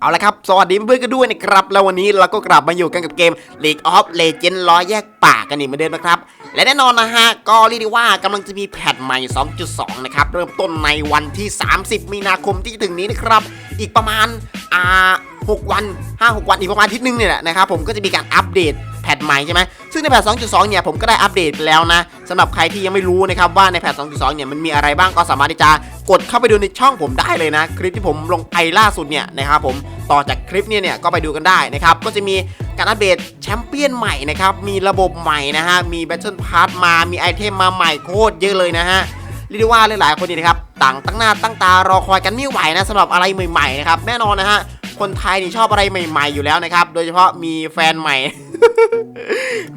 เอาละครับ สวัสดีเพื่อนๆกันด้วยนะครับ แล้ววันนี้เราก็กลับมาอยู่กันกับเกม League of Legends ร้อแยกป่ากันอีกเหมือนเดิมนะครับ และแน่นอนนะฮะ ก็เรียกได้ว่ากำลังจะมีแพทใหม่ 2.2 นะครับ เริ่มต้นในวันที่ 30 มีนาคมที่จะถึงนี้นะครับ อีกประมาณอ่า6วัน 5-6 วันอีกประมาณอาทิตย์นึงเนี่ยแหละนะครับ ผมก็จะมีการอัปเดต พทใหม่ใช่ไหมซึ่งในแพท 2.2 เนี่ยผมก็ได้อัปเดตไปแล้วนะสำหรับใครที่ยังไม่รู้นะครับว่าในแพท 2.2 เนี่ยมันมีอะไรบ้างก็สามารถที่จะกดเข้าไปดูในช่องผมได้เลยนะ คลิปที่ผมลงไปล่าสุดเนี่ยนะครับผมต่อจากคลิปเนี้เนี่ยก็ไปดูกันได้นะครับก็จะมีการอัปเดตแชมเปี้ยนใหม่นะครับมีระบบใหม่นะฮะมีแบทเทิลพาร์ทมามีไอเทมมาใหม่โคตรเยอะเลยนะฮะเรียกได้ว่าหลายๆคนนี่นะครับต่างตั้งหน้าตั้งตารอคอยกันไม่ไหวนะสำหรับอะไรใหม่ๆนะครับแน่นอนนะฮะ คนไทยนี่ชอบอะไรใหม่ ๆอยู่แล้วนะครับ โดยเฉพาะมีแฟนใหม่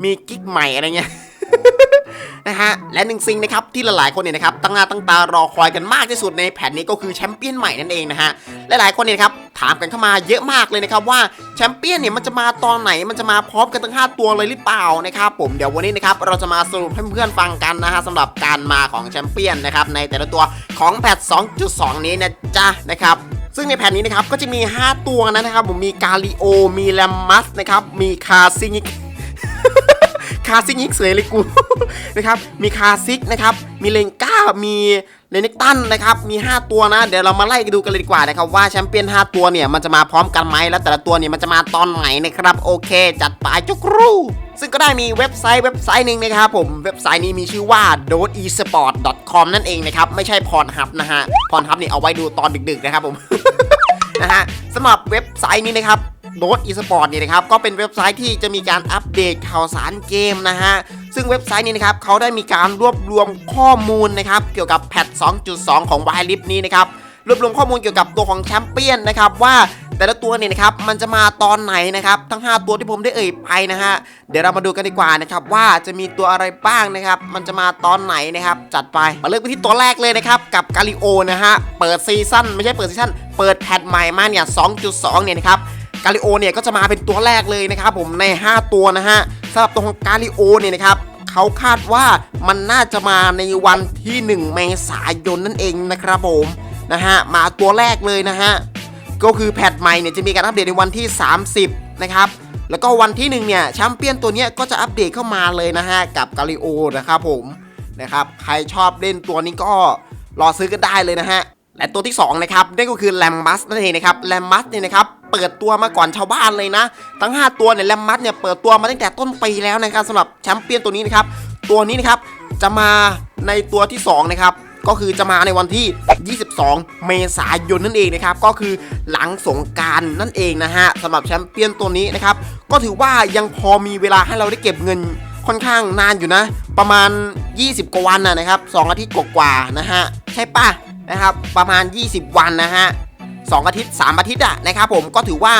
มีกิ๊กใหม่อะไรเงี้ยนะฮะและหนึ่งสิ่งนะครับที่หลายๆคนเนี่ยนะครับตั้งหน้าตั้งตารอคอยกันมากที่สุดในแผ่นนี้ก็คือแชมเปี้ยนใหม่นั่นเองนะฮะหลายๆคนเนี่ยครับถามกันเข้ามาเยอะมากเลยนะครับว่าแชมเปี้ยนเนี่ยมันจะมาตอนไหนมันจะมาพร้อมกันทั้ง 5 ตัวเลยหรือเปล่านะครับผมเดี๋ยววันนี้นะครับเราจะมาสรุปให้เพื่อนๆฟังกันนะฮะสำหรับการมาของแชมเปี้ยนนะครับในแต่ละตัวของแพท2.2 นี้นะจ๊ะนะครับ ซึ่งในแผ่นนี้นะครับก็จะมี 5 ตัวนะครับ ผมมีกาลิโอ มีแลมมัสนะครับ มีคาซิงิกคาซิงิกเสยเลยกูนะครับ มีคาซิกนะครับ มีเลนก้า มีเลนิกตันนะครับ มี 5 ตัวนะ เดี๋ยวเรามาไล่กันดูกันเลยดีกว่านะครับว่าแชมเปี้ยน 5 ตัวเนี่ยมันจะมาพร้อมกันไหมแล้วแต่ละตัวเนี่ยมันจะมาตอนไหนนะครับ โอเค จัดไปจุกรู ซึ่งก็ได้มีเว็บไซต์เว็บไซต์หนึ่งนะครับผมเว็บไซต์นี้มีชื่อว่า d o t e s p o r t com นั่นเองนะครับ ไม่ใช่พรฮับนะฮะพรฮับนี่เอาไว้ดูตอนดึกๆนะครับผมนะฮะสำหรับเว็บไซต์นี้นะครับโดดอีสปอร์ตนี่นะครับก็เป็นเว็บไซต์ที่จะมีการอัปเดตข่าวสารเกมนะฮะซึ่งเว็บไซต์นี้นะครับเขาได้มีการรวบรวมข้อมูลนะครับเกี่ยวกับแพท 2.2 ของวายลิฟนี้นะครับรวบรวมข้อมูลเกี่ยวกับตัวของแชมเปี้ยนนะครับว่า แต่ละตัวเนี่ยนะครับมันจะมาตอนไหนนะครับทั้ง 5 ตัวที่ผมได้เอ่ยไปนะฮะเดี๋ยวเรามาดูกันดีกว่านะครับว่าจะมีตัวอะไรบ้างนะครับมันจะมาตอนไหนนะครับจัดไปมาเริ่มกันที่ตัวแรกเลยนะครับกับกาลิโอนะฮะเปิดซีซั่นไม่ใช่เปิดซีซั่นเปิดแพทใหม่มาเนี่ย2.2 เนี่ยนะครับกาลิโอเนี่ยก็จะมาเป็นตัวแรกเลยนะครับผมใน 5 ตัวนะฮะสำหรับตัวของกาลิโอเนี่ยนะครับเขาคาดว่ามันน่าจะมาในวันที่ 1 เมษายนนั่นเองนะครับผมนะฮะมาตัวแรกเลยนะฮะ ก็คือแพทใหม่เนี่ยจะมีการอัปเดตในวันที่ 30 นะครับ แล้วก็วันที่1เนี่ยแชมเปี้ยนตัวเนี้ยก็จะอัปเดตเข้ามาเลยนะฮะกับกาลิโอนะครับผมนะครับใครชอบเล่นตัวนี้ก็รอซื้อกันได้เลยนะฮะและตัวที่2นะครับนั่นก็คือแลมมัสนั่นเองนะครับแลมมัสเนี่ยนะครับเปิดตัวมาก่อนชาวบ้านเลยนะ ทั้ง 5 ตัวเนี่ยแลมมัสเนี่ยเปิดตัวมาตั้งแต่ต้นปีแล้วนะครับสำหรับแชมเปี้ยนตัวนี้นะครับตัวนี้นะครับจะมาในตัวที่2นะครับ ก็คือจะมาในวันที่ 22 เมษายนนั่นเองนะครับ ก็คือหลังสงการนั่นเองนะฮะสำหรับแชมเปี้ยนตัวนี้นะครับ ก็ถือว่ายังพอมีเวลาให้เราได้เก็บเงินค่อนข้างนานอยู่นะ ประมาณ 20 กว่าวันนะนะครับ2อาทิตย์กว่าๆนะฮะใช่ปะนะครับประมาณ 20 วันนะฮะสองอาทิตย์ 3 อาทิตย์อะนะครับผมก็ถือว่า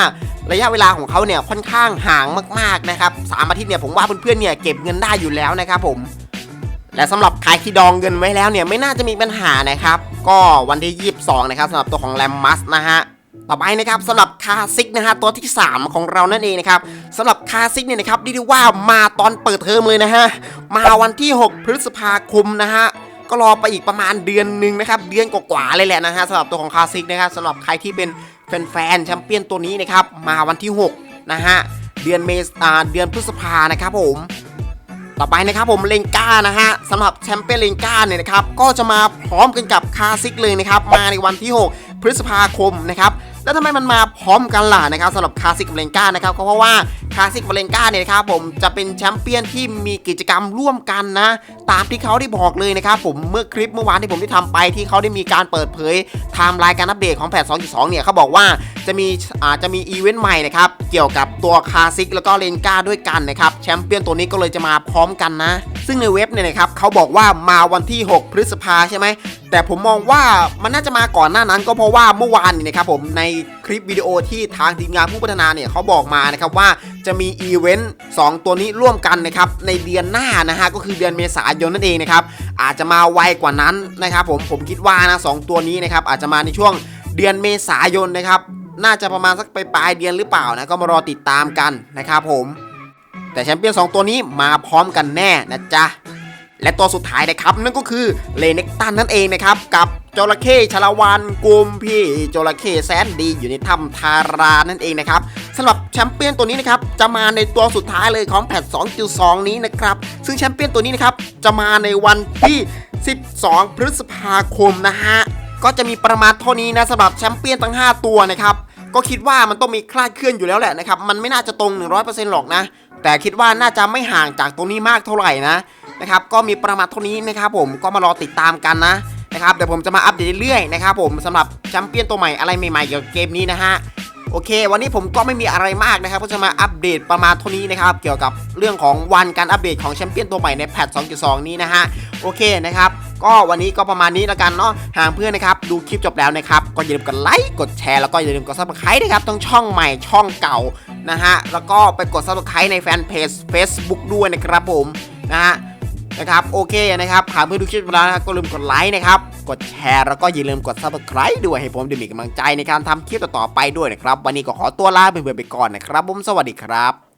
ระยะเวลาของเขาเนี่ยค่อนข้างห่างมากๆนะครับสามอาทิตย์เนี่ยผมว่าเพื่อนๆเนี่ยเก็บเงินได้อยู่แล้วนะครับผม และสำหรับใครที่ดองเงินไว้แล้วเนี่ยไม่น่าจะมีปัญหานะครับ ก็วันที่ 22 นะครับสำหรับตัวของแรมมัสนะฮะต่อไปนะครับสำหรับคาซิกนะฮะตัวที่ 3 ของเรานั่นเองนะครับสำหรับคาซิกเนี่ยนะครับเรียกได้ว่ามาตอนเปิดเทอมเลยนะฮะมาวันที่ 6 พฤษภาคมนะฮะก็รอไปอีกประมาณเดือนหนึ่งนะครับเดือนกว่าๆเลยแหละนะฮะสำหรับตัวของคาซิกนะครับสำหรับใครที่เป็นแฟนๆแชมเปี้ยนตัวนี้นะครับมาวันที่ 6 นะฮะเดือนเมษาเดือนพฤษภานะครับผม ต่อไปนะครับผมเลนก้านะฮะสำหรับแชมเปี้ยนเลนก้าเนี่ยนะครับก็จะมาพร้อมกันกับคาซิกเลยนะครับมาในวันที่ 6 พฤษภาคมนะครับ แล้วทำไมมันมาพร้อมกันล่ะนะครับสำหรับคาซิกกับเลนก้านะครับก็เพราะว่าคาซิกกับเลนก้าเนี่ยนะครับผมจะเป็นแชมเปี้ยนที่มีกิจกรรมร่วมกันนะ ตามที่เขาได้บอกเลยนะครับผมเมื่อคลิปเมื่อวานที่ผมได้ทำไปที่เขาได้มีการเปิดเผยไทม์ไลน์การอัปเดตของแพท2.2 เนี่ยเขาบอกว่าจะมีอาจจะมีอีเวนต์ใหม่นะครับเกี่ยวกับตัวคาซิกแล้วก็เลนกาด้วยกันนะครับแชมเปี้ยนตัวนี้ก็เลยจะมาพร้อมกันนะ ซึ่งในเว็บเนี่ยนะครับเขาบอกว่ามาวันที่ 6 พฤษภาใช่ไหมแต่ผมมองว่ามันน่าจะมาก่อนหน้านั้นก็เพราะว่าเมื่อวานนี่นะครับผมในคลิปวิดีโอที่ทางทีมงานผู้พัฒนาเนี่ยเขาบอกมานะครับว่าจะมีอีเวนต์2ตัวนี้ร่วมกันนะครับในเดือนหน้านะฮะก็คือเดือนเมษายนนั่นเองนะครับอาจจะมาไวกว่านั้นนะครับผมผมคิดว่านะสองตัวนี้นะครับอาจจะมาในช่วงเดือนเมษายนนะครับน่าจะประมาณสักปลายเดือนหรือเปล่านะก็มารอติดตามกันนะครับผม แต่แชมเปี้ยน 2 ตัวนี้มาพร้อมกันแน่นะจ๊ะ และตัวสุดท้ายนะครับนั่นก็คือเลเน็กตันนั่นเองนะครับ กับจระเข้ชละวันกุมพี่จระเข้แสนดีอยู่ในถ้ำทารานั่นเองนะครับสำหรับแชมเปี้ยนตัวนี้นะครับจะมาในตัวสุดท้ายเลยของแพท2.2 นี้นะครับ ซึ่งแชมเปี้ยนตัวนี้นะครับจะมาในวันที่ 12 พฤษภาคมนะฮะก็จะมีประมาณเท่านี้นะสำหรับแชมเปี้ยนทั้ง 5 ตัวนะครับ ก็คิดว่ามันต้องมีคลาดเคลื่อนอยู่แล้วแหละนะครับ มันไม่น่าจะตรง 100%หรอกนะ แต่คิดว่าน่าจะไม่ห่างจากตรงนี้มากเท่าไหร่นะนะครับ ก็มีประมาณเท่านี้นะครับผม ก็มารอติดตามกันนะนะครับ เดี๋ยวผมจะมาอัปเดตเรื่อยๆนะครับผมสำหรับแชมเปี้ยนตัวใหม่อะไรใหม่ๆเกี่ยวกับเกมนี้นะฮะโอเค วันนี้ผมก็ไม่มีอะไรมากนะครับ ก็จะมาอัปเดตประมาณเท่านี้นะครับ เกี่ยวกับเรื่องของวันการอัปเดตของแชมเปี้ยนตัวใหม่ในแพท2.2 นี้นะฮะ โอเคนะครับ ก็วันนี้ก็ประมาณนี้แล้วกันเนาะหากเพื่อนนะครับดูคลิปจบแล้วนะครับก็อย่าลืมกดไลค์กดแชร์แล้วก็อย่าลืมกดซับสไครต์นะครับต้องช่องใหม่ช่องเก่านะฮะแล้วก็ไปกดซับสไครต์ในแฟนเพจ Facebook ด้วยนะครับผมนะฮะนะครับโอเคนะครับหากเพื่อนดูคลิปแล้วนะครับก็ลืมกดไลค์นะครับกดแชร์แล้วก็อย่าลืมกด subscribe ด้วยให้ผมได้มีกำลังใจในการทำคลิปต่อๆไปด้วยนะครับ วันนี้ก็ขอตัวลาเพื่อนๆไปก่อนนะครับผมสวัสดีครับ